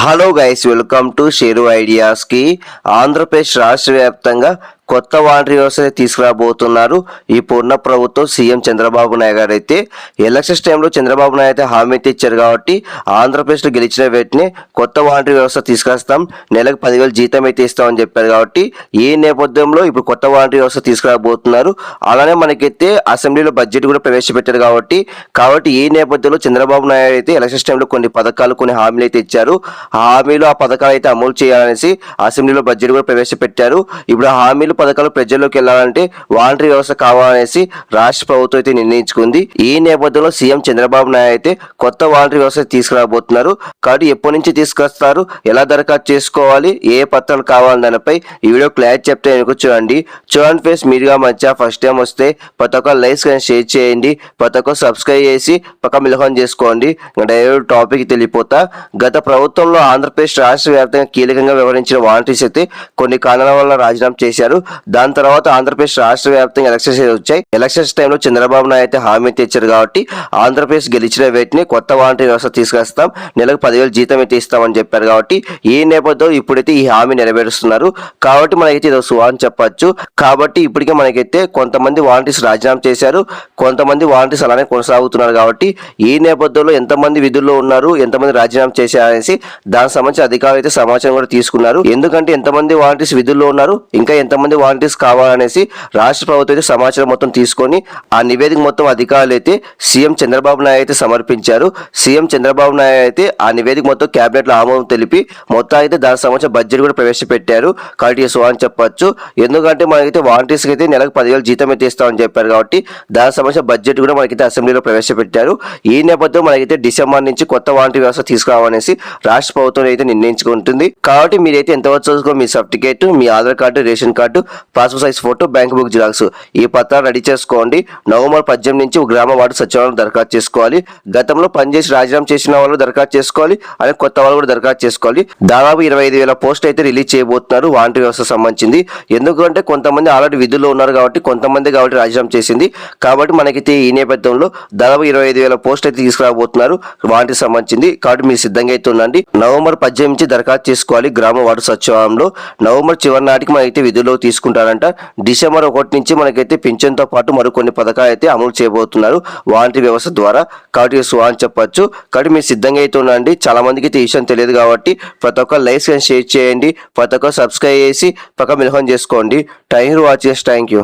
Hello guys welcome to share ఐడియాస్కి Andhra Pradesh రాష్ట్ర వ్యాప్తంగా కొత్త వాటర్ వ్యవస్థ తీసుకురాబోతున్నారు. ఈ పూర్ణ ప్రభుత్వం సీఎం చంద్రబాబు నాయుడు గారు అయితే ఎలక్షన్స్ టైంలో చంద్రబాబు నాయుడు అయితే హామీ అయితే ఇచ్చారు కాబట్టి ఆంధ్రప్రదేశ్లో గెలిచిన వెంటనే కొత్త వాంటరీ వ్యవస్థ తీసుకొస్తాం నెలకు పదివేలు జీతం అయితే ఇస్తామని చెప్పారు కాబట్టి ఈ నేపథ్యంలో ఇప్పుడు కొత్త వాంటరీ వ్యవస్థ తీసుకురాబోతున్నారు. అలానే మనకైతే అసెంబ్లీలో బడ్జెట్ కూడా ప్రవేశపెట్టారు కాబట్టి కాబట్టి ఈ నేపథ్యంలో చంద్రబాబు నాయుడు అయితే ఎలక్షన్స్ టైంలో కొన్ని పథకాలు కొన్ని హామీలు అయితే ఇచ్చారు. ఆ హామీలు ఆ పథకాలు అయితే అమలు చేయాలనేసి అసెంబ్లీలో బడ్జెట్ కూడా ప్రవేశపెట్టారు. ఇప్పుడు ఆ హామీలు పథకాలు ప్రజల్లోకి వెళ్ళాలంటే వాలంటరీ వ్యవస్థ కావాలనేసి రాష్ట్ర ప్రభుత్వం అయితే నిర్ణయించుకుంది. ఈ నేపథ్యంలో సీఎం చంద్రబాబు నాయుడు అయితే కొత్త వాలంటరీ వ్యవస్థ తీసుకురాబోతున్నారు. కాబట్టి ఎప్పటి నుంచి తీసుకొస్తారు? ఎలా దరఖాస్తు చేసుకోవాలి? ఏ పత్రాలు కావాలి? దానిపై ఈ వీడియో క్లారిటీ చెప్తే వెనుక చూడండి. చూడండి ఫేస్ మీరుగా మధ్య ఫస్ట్ టైం వస్తే ప్రతి ఒక్క లైక్స్ కానీ షేర్ చేయండి. ప్రతి ఒక్క సబ్స్క్రైబ్ చేసి పక్క మిలహం చేసుకోండి. డైరెక్ట్ టాపిక్ తెలియపోతా గత ప్రభుత్వంలో ఆంధ్రప్రదేశ్ రాష్ట్ర వ్యాప్తంగా కీలకంగా వ్యవహరించిన వాలంటీర్స్ అయితే కొన్ని కారణాల వల్ల రాజీనామా చేశారు. దాని తర్వాత ఆంధ్రప్రదేశ్ రాష్ట్ర వ్యాప్తంగా ఎలక్షన్స్ వచ్చాయి. ఎలక్షన్స్ టైంలో చంద్రబాబు నాయుడు అయితే హామీ తెచ్చారు కాబట్టి ఆంధ్రప్రదేశ్ గెలిచిన వేటిని కొత్త వాలంటీర్ వ్యవస్థ తీసుకొస్తాం. నెలకు పదివేలు జీతం అయితే ఇస్తామని చెప్పారు కాబట్టి ఈ నేపథ్యంలో ఇప్పుడైతే ఈ హామీ నెరవేరుస్తున్నారు. కాబట్టి మనకైతే ఇది సువాన్ అని చెప్పొచ్చు. కాబట్టి ఇప్పటికే మనకైతే కొంతమంది వాలంటీర్స్ రాజీనామా చేశారు. కొంతమంది వాలంటీర్స్ అలానే కొనసాగుతున్నారు కాబట్టి ఈ నేపథ్యంలో ఎంతమంది విధుల్లో ఉన్నారు ఎంతమంది రాజీనామా చేశారనేసి దానికి సంబంధించి అధికారులు అయితే సమాచారం కూడా తీసుకున్నారు. ఎందుకంటే ఎంతమంది వాలంటీర్స్ విధుల్లో ఉన్నారు ఇంకా ఎంతమంది వాలంటీర్స్ కావాలనేసి రాష్ట్ర ప్రభుత్వం అయితే సమాచారం మొత్తం తీసుకొని ఆ నివేదిక మొత్తం అధికారులు అయితే సీఎం చంద్రబాబు నాయుడు అయితే సమర్పించారు. సీఎం చంద్రబాబు నాయుడు అయితే ఆ నివేదిక మొత్తం కేబినెట్లో ఆమోదం తెలిపి మొత్తం అయితే దానికి సంబంధించిన బడ్జెట్ కూడా ప్రవేశపెట్టారు. కాబట్టి సో అని చెప్పొచ్చు. ఎందుకంటే మనకైతే వాలంటీర్స్ అయితే నెలకు పదివేలు జీతం అయితే ఇస్తామని చెప్పారు కాబట్టి దానికి సంబంధించిన బడ్జెట్ కూడా మనకైతే అసెంబ్లీలో ప్రవేశపెట్టారు. ఈ నేపథ్యం మనకైతే డిసెంబర్ నుంచి కొత్త వాలంటీర్ వ్యవస్థ తీసుకురావనేసి రాష్ట్ర ప్రభుత్వం అయితే నిర్ణయించుకుంటుంది. కాబట్టి మీరైతే ఎంతవరకు చదువుకో మీ సర్టిఫికేట్ మీ Aadhaar card ration card passport size photo bank book xerox. ఈ పత్రాలు రెడీ చేసుకోండి. నవంబర్ పద్దెనిమిది నుంచి గ్రామ వార్డు సచివాలయం దరఖాస్తు చేసుకోవాలి. గతంలో పనిచేసి రాజీనామా చేసిన వాళ్ళు దరఖాస్తు చేసుకోవాలి. అలాగే కొత్త వాళ్ళు కూడా దరఖాస్తు చేసుకోవాలి. దాదాపు ఇరవై ఐదు వేల పోస్ట్ అయితే రిలీజ్ చేయబోతున్నారు వాలంటీర్ వ్యవస్థ సంబంధించింది. ఎందుకంటే కొంతమంది ఆల్రెడీ విధుల్లో ఉన్నారు కాబట్టి కొంతమంది కాబట్టి రాజీనామా చేసింది. కాబట్టి మనకైతే ఈ నేపథ్యంలో దాదాపు ఇరవై ఐదు వేల పోస్ట్ అయితే తీసుకురాబోతున్నారు వాటికి సంబంధించింది. కాబట్టి మీరు సిద్ధంగా అయితే ఉండండి. నవంబర్ పద్దెనిమిది నుంచి దరఖాస్తు చేసుకోవాలి గ్రామ వార్డు సచివాలయంలో. నవంబర్ చివరి నాటికి మనకైతే విధుల్లో తీసుకుంటారంట. డిసెంబర్ ఒకటి నుంచి మనకైతే పింఛన్తో పాటు మరికొన్ని పథకాలు అయితే అమలు చేయబోతున్నారు. వాలంటీర్ వ్యవస్థ ద్వారా కాబట్టి సో అని చెప్పొచ్చు. కాబట్టి మీరు సిద్ధంగా అయితే ఉండండి. చాలా మందికి అయితే విషయం తెలియదు కాబట్టి ప్రతి ఒక్క లైక్స్ షేర్ చేయండి. ప్రతి ఒక్క సబ్స్క్రైబ్ చేసి పక్క మిలహం చేసుకోండి. థ్యాంక్ యూ చేసి థ్యాంక్ యూ.